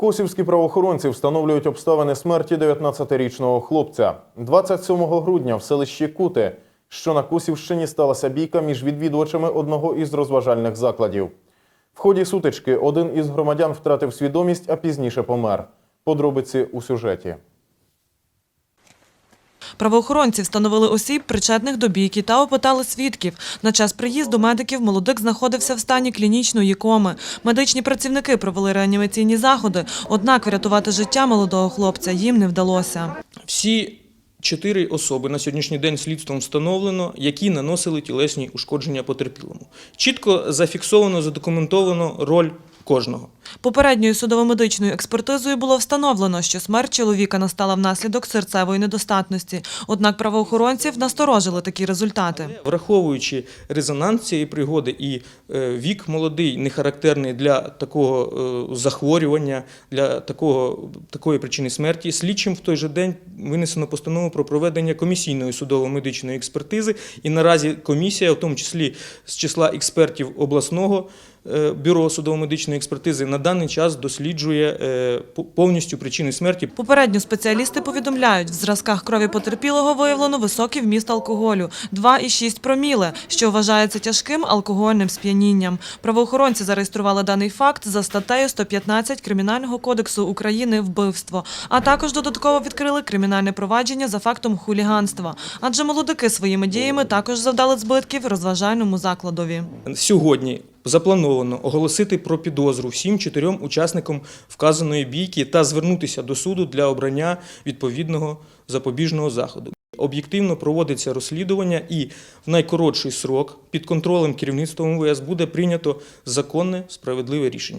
Косівські правоохоронці встановлюють обставини смерті 19-річного хлопця. 27 грудня в селищі Кути, що на Косівщині сталася бійка між відвідувачами одного із розважальних закладів. В ході сутички один із громадян втратив свідомість, а пізніше помер. Подробиці у сюжеті. Правоохоронці встановили осіб, причетних до бійки, та опитали свідків. На час приїзду медиків молодик знаходився в стані клінічної коми. Медичні працівники провели реанімаційні заходи, однак врятувати життя молодого хлопця їм не вдалося. Всі чотири особи на сьогоднішній день слідством встановлено, які наносили тілесні ушкодження потерпілому. Чітко зафіксовано, задокументовано роль кожного. Попередньою судово-медичною експертизою було встановлено, що смерть чоловіка настала внаслідок серцевої недостатності. Однак правоохоронців насторожили такі результати. Враховуючи резонанс цієї пригоди і е, вік молодий, не характерний для такого е, захворювання, для такого, такої причини смерті, слідчим в той же день винесено постанову про проведення комісійної судово-медичної експертизи. І наразі комісія, в тому числі з числа експертів обласного бюро судово-медичної експертизи, на даний час досліджує е, повністю причини смерті. Попередньо спеціалісти повідомляють, в зразках крові потерпілого виявлено високий вміст алкоголю – 2,6 проміле, що вважається тяжким алкогольним сп'янінням. Правоохоронці зареєстрували даний факт за статтею 115 Кримінального кодексу України «Вбивство», а також додатково відкрили кримінальне провадження за фактом хуліганства. Адже молодики своїми діями також завдали збитків розважальному закладові. Сьогодні заплановано оголосити про підозру всім чотирьом учасникам вказаної бійки та звернутися до суду для обрання відповідного запобіжного заходу. Об'єктивно проводиться розслідування і в найкоротший срок під контролем керівництва МВС буде прийнято законне справедливе рішення.